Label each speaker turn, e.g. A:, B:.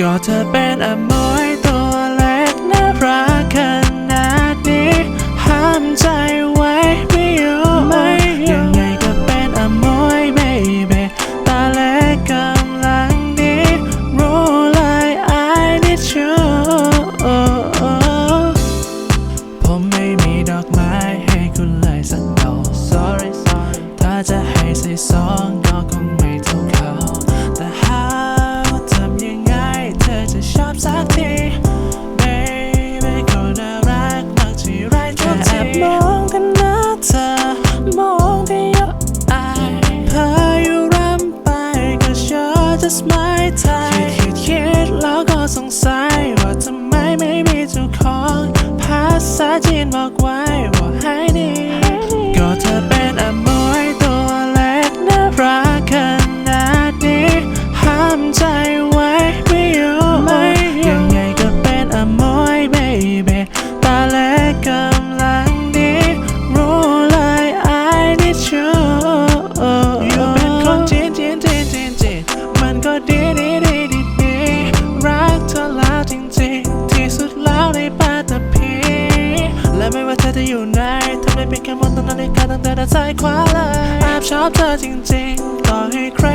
A: ก็เธอเป็นอมวยตัวเล็กน่ารักขนาดนี้ห้ามใจไว้ไม่อยู่ไม่ยังไงก็เป็นอมวยไม่เบตาเล็กกำลังดีรู้เลย I need you ผมไม่มีดอกไม้ให้คุณเลยสักดอก sorry sorry ถ้าจะให้ใส่ซองก็คง ใจคิดคิดคิดแล้วก็สงสัยว่าทำไมไม่มีเจ้าของภาษาจีนบอกไว้ ทำได้เป็นแค่มองตรงนาฬิกาตั้งแต่ด้านซ้ายขวาเลยแอบชอบเธอจริงๆ ต่อให้ใคร